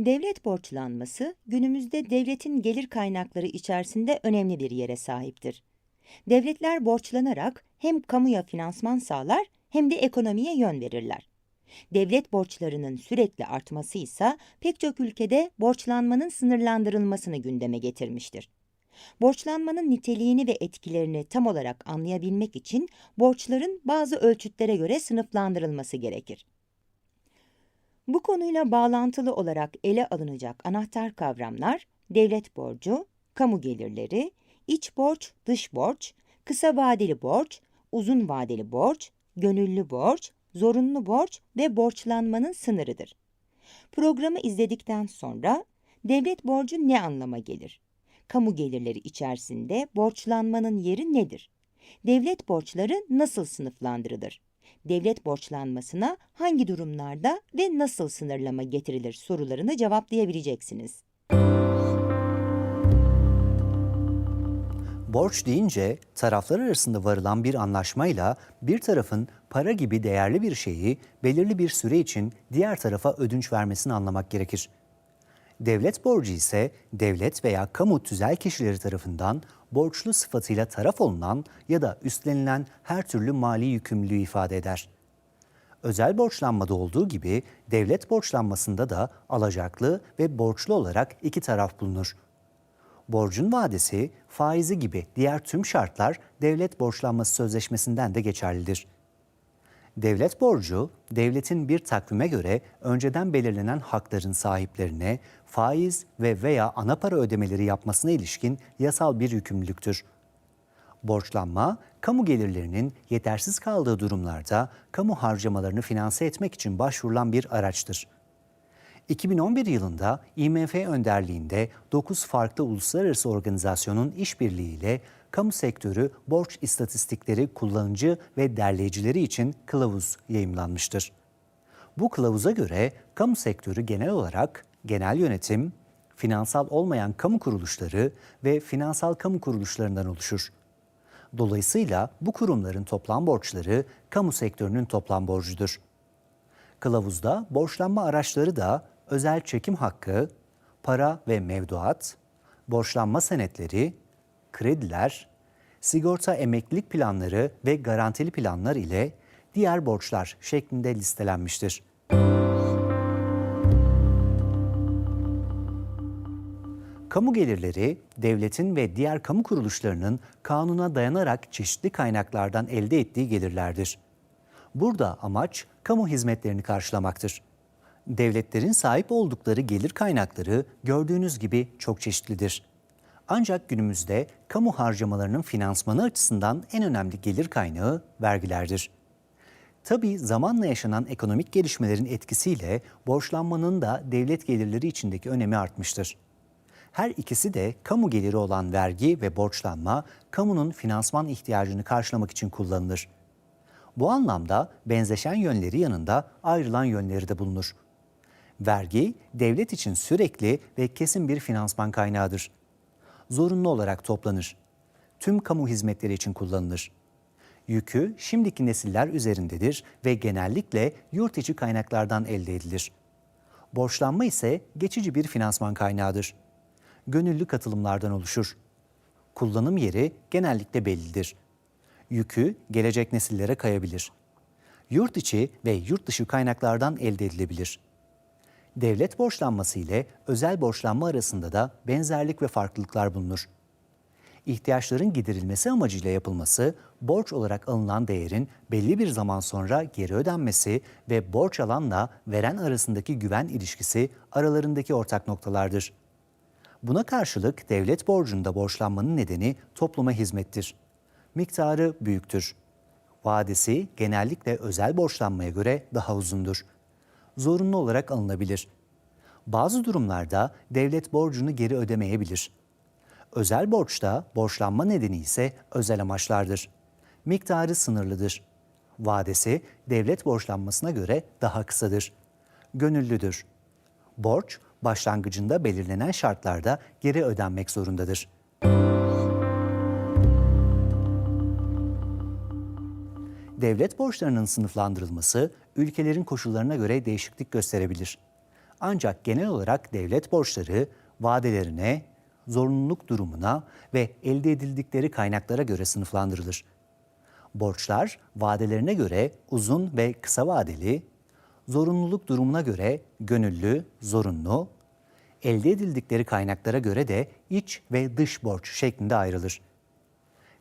Devlet borçlanması günümüzde devletin gelir kaynakları içerisinde önemli bir yere sahiptir. Devletler borçlanarak hem kamuya finansman sağlar hem de ekonomiye yön verirler. Devlet borçlarının sürekli artması ise pek çok ülkede borçlanmanın sınırlandırılmasını gündeme getirmiştir. Borçlanmanın niteliğini ve etkilerini tam olarak anlayabilmek için borçların bazı ölçütlere göre sınıflandırılması gerekir. Bu konuyla bağlantılı olarak ele alınacak anahtar kavramlar devlet borcu, kamu gelirleri, iç borç, dış borç, kısa vadeli borç, uzun vadeli borç, gönüllü borç, zorunlu borç ve borçlanmanın sınırıdır. Programı izledikten sonra devlet borcu ne anlama gelir? Kamu gelirleri içerisinde borçlanmanın yeri nedir? Devlet borçları nasıl sınıflandırılır? Devlet borçlanmasına hangi durumlarda ve nasıl sınırlama getirilir sorularını cevaplayabileceksiniz. Borç deyince taraflar arasında varılan bir anlaşmayla bir tarafın para gibi değerli bir şeyi belirli bir süre için diğer tarafa ödünç vermesini anlamak gerekir. Devlet borcu ise devlet veya kamu tüzel kişileri tarafından borçlu sıfatıyla taraf olunan ya da üstlenilen her türlü mali yükümlülüğü ifade eder. Özel borçlanmada olduğu gibi devlet borçlanmasında da alacaklı ve borçlu olarak iki taraf bulunur. Borcun vadesi, faizi gibi diğer tüm şartlar devlet borçlanması sözleşmesinden de geçerlidir. Devlet borcu, devletin bir takvime göre önceden belirlenen hakların sahiplerine faiz ve veya ana para ödemeleri yapmasına ilişkin yasal bir yükümlülüktür. Borçlanma, kamu gelirlerinin yetersiz kaldığı durumlarda kamu harcamalarını finanse etmek için başvurulan bir araçtır. 2011 yılında IMF önderliğinde 9 farklı uluslararası organizasyonun işbirliğiyle kamu sektörü borç istatistikleri kullanıcı ve derleyicileri için kılavuz yayımlanmıştır. Bu kılavuza göre kamu sektörü genel olarak genel yönetim, finansal olmayan kamu kuruluşları ve finansal kamu kuruluşlarından oluşur. Dolayısıyla bu kurumların toplam borçları kamu sektörünün toplam borcudur. Kılavuzda borçlanma araçları da özel çekim hakkı, para ve mevduat, borçlanma senetleri, krediler, sigorta emeklilik planları ve garantili planlar ile diğer borçlar şeklinde listelenmiştir. Kamu gelirleri, devletin ve diğer kamu kuruluşlarının kanuna dayanarak çeşitli kaynaklardan elde ettiği gelirlerdir. Burada amaç kamu hizmetlerini karşılamaktır. Devletlerin sahip oldukları gelir kaynakları gördüğünüz gibi çok çeşitlidir. Ancak günümüzde kamu harcamalarının finansmanı açısından en önemli gelir kaynağı vergilerdir. Tabii zamanla yaşanan ekonomik gelişmelerin etkisiyle borçlanmanın da devlet gelirleri içindeki önemi artmıştır. Her ikisi de kamu geliri olan vergi ve borçlanma, kamunun finansman ihtiyacını karşılamak için kullanılır. Bu anlamda benzeşen yönleri yanında ayrılan yönleri de bulunur. Vergi, devlet için sürekli ve kesin bir finansman kaynağıdır. Zorunlu olarak toplanır. Tüm kamu hizmetleri için kullanılır. Yükü şimdiki nesiller üzerindedir ve genellikle yurt içi kaynaklardan elde edilir. Borçlanma ise geçici bir finansman kaynağıdır. Gönüllü katılımlardan oluşur. Kullanım yeri genellikle bellidir. Yükü gelecek nesillere kayabilir. Yurt içi ve yurt dışı kaynaklardan elde edilebilir. Devlet borçlanması ile özel borçlanma arasında da benzerlik ve farklılıklar bulunur. İhtiyaçların giderilmesi amacıyla yapılması, borç olarak alınan değerin belli bir zaman sonra geri ödenmesi ve borç alanla veren arasındaki güven ilişkisi aralarındaki ortak noktalardır. Buna karşılık devlet borcunda borçlanmanın nedeni topluma hizmettir. Miktarı büyüktür. Vadesi genellikle özel borçlanmaya göre daha uzundur. Zorunlu olarak alınabilir. Bazı durumlarda devlet borcunu geri ödemeyebilir. Özel borçta borçlanma nedeni ise özel amaçlardır. Miktarı sınırlıdır. Vadesi devlet borçlanmasına göre daha kısadır. Gönüllüdür. Borç başlangıcında belirlenen şartlarda geri ödenmek zorundadır. Devlet borçlarının sınıflandırılması ülkelerin koşullarına göre değişiklik gösterebilir. Ancak genel olarak devlet borçları vadelerine, zorunluluk durumuna ve elde edildikleri kaynaklara göre sınıflandırılır. Borçlar vadelerine göre uzun ve kısa vadeli, zorunluluk durumuna göre gönüllü, zorunlu, elde edildikleri kaynaklara göre de iç ve dış borç şeklinde ayrılır.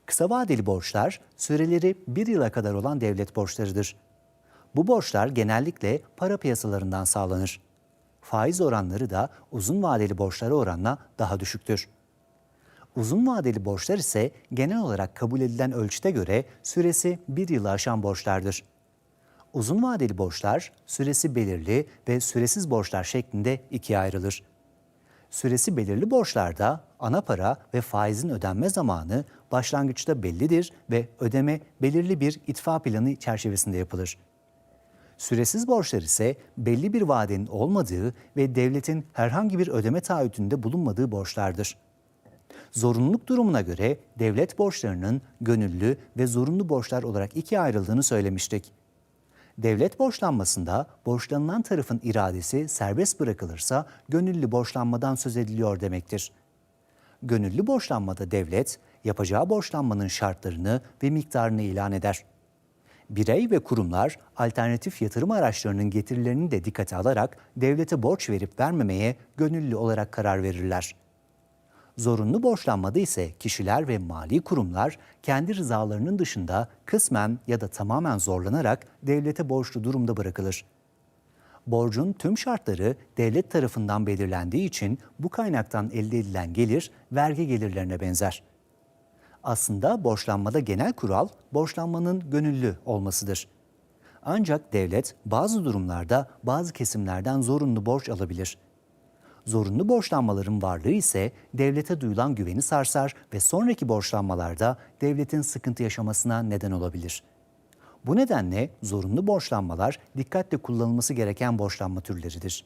Kısa vadeli borçlar süreleri bir yıla kadar olan devlet borçlarıdır. Bu borçlar genellikle para piyasalarından sağlanır. Faiz oranları da uzun vadeli borçlara oranla daha düşüktür. Uzun vadeli borçlar ise genel olarak kabul edilen ölçüte göre süresi bir yılı aşan borçlardır. Uzun vadeli borçlar süresi belirli ve süresiz borçlar şeklinde ikiye ayrılır. Süresi belirli borçlarda ana para ve faizin ödenme zamanı başlangıçta bellidir ve ödeme belirli bir itfa planı çerçevesinde yapılır. Süresiz borçlar ise belli bir vadenin olmadığı ve devletin herhangi bir ödeme taahhütünde bulunmadığı borçlardır. Zorunluluk durumuna göre devlet borçlarının gönüllü ve zorunlu borçlar olarak ikiye ayrıldığını söylemiştik. Devlet borçlanmasında borçlanılan tarafın iradesi serbest bırakılırsa gönüllü borçlanmadan söz ediliyor demektir. Gönüllü borçlanmada devlet yapacağı borçlanmanın şartlarını ve miktarını ilan eder. Birey ve kurumlar alternatif yatırım araçlarının getirilerini de dikkate alarak devlete borç verip vermemeye gönüllü olarak karar verirler. Zorunlu borçlanmada ise kişiler ve mali kurumlar kendi rızalarının dışında kısmen ya da tamamen zorlanarak devlete borçlu durumda bırakılır. Borcun tüm şartları devlet tarafından belirlendiği için bu kaynaktan elde edilen gelir vergi gelirlerine benzer. Aslında borçlanmada genel kural borçlanmanın gönüllü olmasıdır. Ancak devlet bazı durumlarda bazı kesimlerden zorunlu borç alabilir. Zorunlu borçlanmaların varlığı ise devlete duyulan güveni sarsar ve sonraki borçlanmalarda devletin sıkıntı yaşamasına neden olabilir. Bu nedenle zorunlu borçlanmalar dikkatle kullanılması gereken borçlanma türleridir.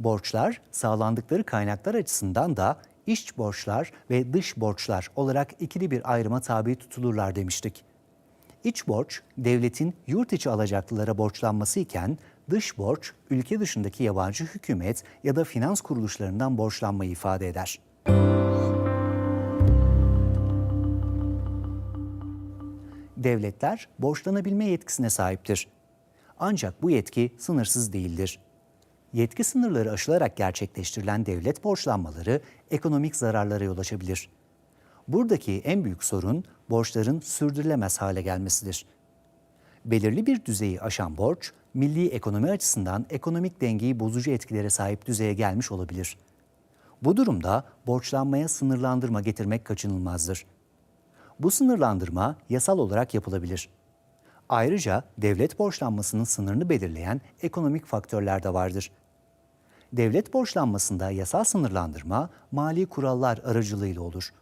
Borçlar sağlandıkları kaynaklar açısından da iç borçlar ve dış borçlar olarak ikili bir ayrıma tabi tutulurlar demiştik. İç borç devletin yurt içi alacaklılara borçlanması iken dış borç ülke dışındaki yabancı hükümet ya da finans kuruluşlarından borçlanmayı ifade eder. Devletler borçlanabilme yetkisine sahiptir. Ancak bu yetki sınırsız değildir. Yetki sınırları aşılarak gerçekleştirilen devlet borçlanmaları ekonomik zararlara yol açabilir. Buradaki en büyük sorun borçların sürdürülemez hale gelmesidir. Belirli bir düzeyi aşan borç, milli ekonomi açısından ekonomik dengeyi bozucu etkilere sahip düzeye gelmiş olabilir. Bu durumda borçlanmaya sınırlandırma getirmek kaçınılmazdır. Bu sınırlandırma yasal olarak yapılabilir. Ayrıca devlet borçlanmasının sınırını belirleyen ekonomik faktörler de vardır. Devlet borçlanmasında yasal sınırlandırma mali kurallar aracılığıyla olur.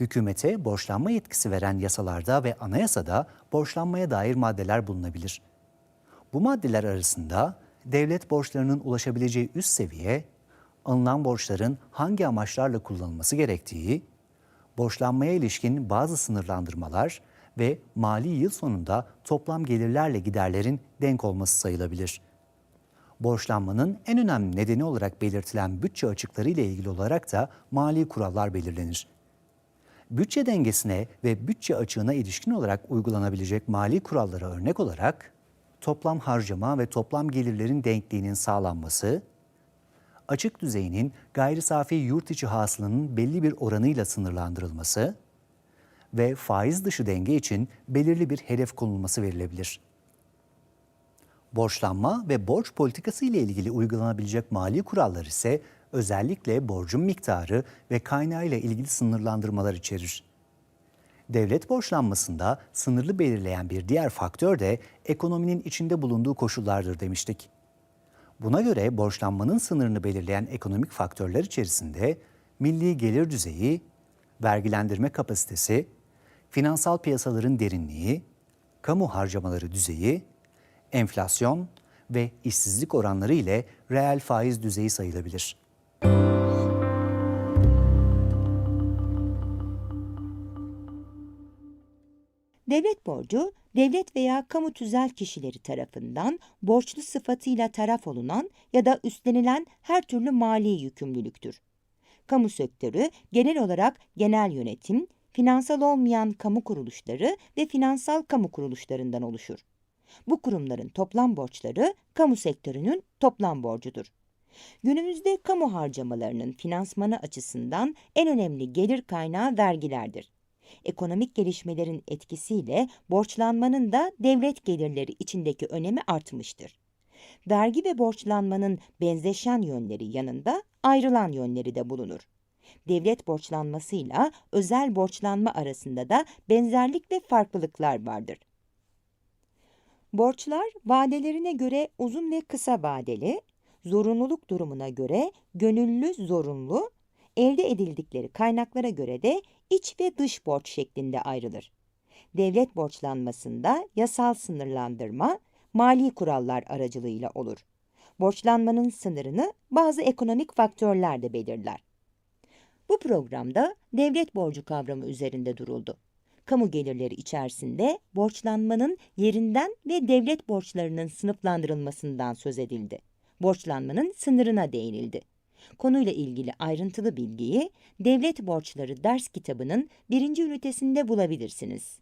Hükümete borçlanma yetkisi veren yasalarda ve anayasada borçlanmaya dair maddeler bulunabilir. Bu maddeler arasında devlet borçlarının ulaşabileceği üst seviye, alınan borçların hangi amaçlarla kullanılması gerektiği, borçlanmaya ilişkin bazı sınırlandırmalar ve mali yıl sonunda toplam gelirlerle giderlerin denk olması sayılabilir. Borçlanmanın en önemli nedeni olarak belirtilen bütçe açıkları ile ilgili olarak da mali kurallar belirlenir. Bütçe dengesine ve bütçe açığına ilişkin olarak uygulanabilecek mali kurallara örnek olarak toplam harcama ve toplam gelirlerin denkliğinin sağlanması, açık düzeyinin gayri safi yurt içi hasılanın belli bir oranıyla sınırlandırılması ve faiz dışı denge için belirli bir hedef konulması verilebilir. Borçlanma ve borç politikası ile ilgili uygulanabilecek mali kurallar ise özellikle borcun miktarı ve kaynağı ile ilgili sınırlandırmalar içerir. Devlet borçlanmasında sınırlı belirleyen bir diğer faktör de ekonominin içinde bulunduğu koşullardır demiştik. Buna göre borçlanmanın sınırını belirleyen ekonomik faktörler içerisinde milli gelir düzeyi, vergilendirme kapasitesi, finansal piyasaların derinliği, kamu harcamaları düzeyi, enflasyon ve işsizlik oranları ile reel faiz düzeyi sayılabilir. Devlet borcu, devlet veya kamu tüzel kişileri tarafından borçlu sıfatıyla taraf olunan ya da üstlenilen her türlü mali yükümlülüktür. Kamu sektörü genel olarak genel yönetim, finansal olmayan kamu kuruluşları ve finansal kamu kuruluşlarından oluşur. Bu kurumların toplam borçları kamu sektörünün toplam borcudur. Günümüzde kamu harcamalarının finansmanı açısından en önemli gelir kaynağı vergilerdir. Ekonomik gelişmelerin etkisiyle borçlanmanın da devlet gelirleri içindeki önemi artmıştır. Vergi ve borçlanmanın benzeşen yönleri yanında ayrılan yönleri de bulunur. Devlet borçlanmasıyla özel borçlanma arasında da benzerlik ve farklılıklar vardır. Borçlar vadelerine göre uzun ve kısa vadeli, zorunluluk durumuna göre gönüllü zorunlu, elde edildikleri kaynaklara göre de iç ve dış borç şeklinde ayrılır. Devlet borçlanmasında yasal sınırlandırma, mali kurallar aracılığıyla olur. Borçlanmanın sınırını bazı ekonomik faktörler de belirler. Bu programda devlet borcu kavramı üzerinde duruldu. Kamu gelirleri içerisinde borçlanmanın yerinden ve devlet borçlarının sınıflandırılmasından söz edildi. Borçlanmanın sınırına değinildi. Konuyla ilgili ayrıntılı bilgiyi Devlet Borçları ders kitabının birinci ünitesinde bulabilirsiniz.